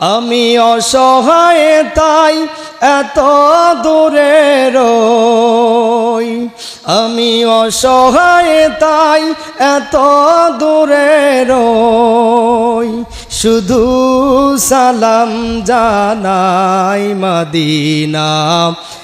আমি অসহায়, তাই এত দূরে রই। আমি অসহায়, তাই এত দূরে রই। শুধু সালাম জানাই মদিনা।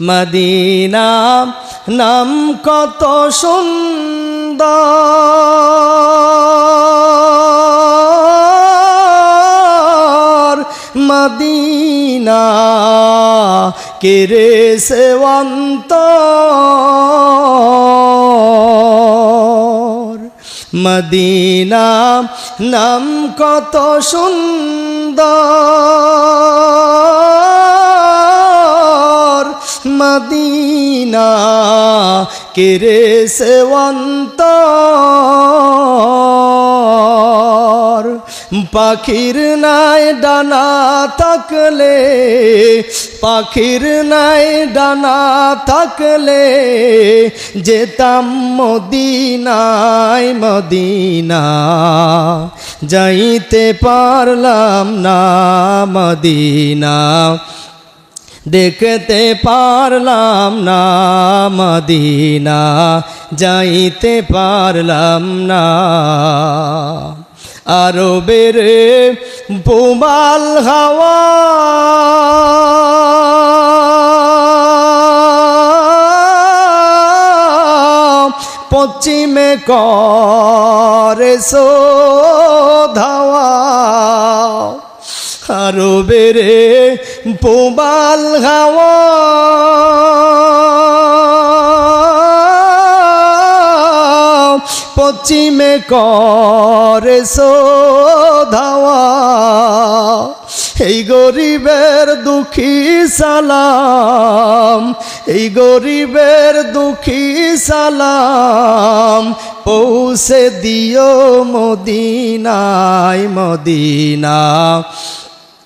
মদিনা নাম কত সুন্দর। মদিনা কেরে সেবন্ত মদিনা নাম কত সুন্দর। মদিনা কেরে সেবন্ত পাখির নাই ডানা থাকলে, পাখির নাই ডানা থাকলে, যেতাম মদিনায় মদিনা, যাইতে পারলাম না মদিনা। দেখতে পারলাম না মদিনা যাইতে পারলাম না। আরও বেড়ে বোমাল হাওয়া। পশ্চিমে করে আরও বেড়ে পোবাল হাওয়া। পশ্চিমে করে সো ধাওয়া এই গরিবের দুঃখী সালাম, এই গরিবের দুঃখী সালাম, পৌঁছে দিও মদিনায়, মদিনা।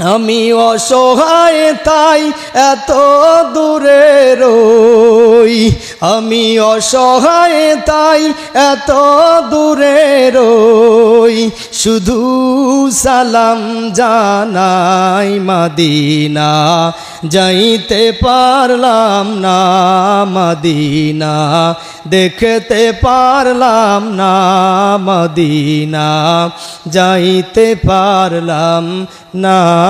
আমি অসহায়, তাই এত দূরে রই। আমি অসহায়, তাই এত দূরে রই। শুধু সালাম জানাই মাদিনা, যাইতে পারলাম না মদিনা, দেখতে পারলাম না মদিনা, যাইতে পারলাম না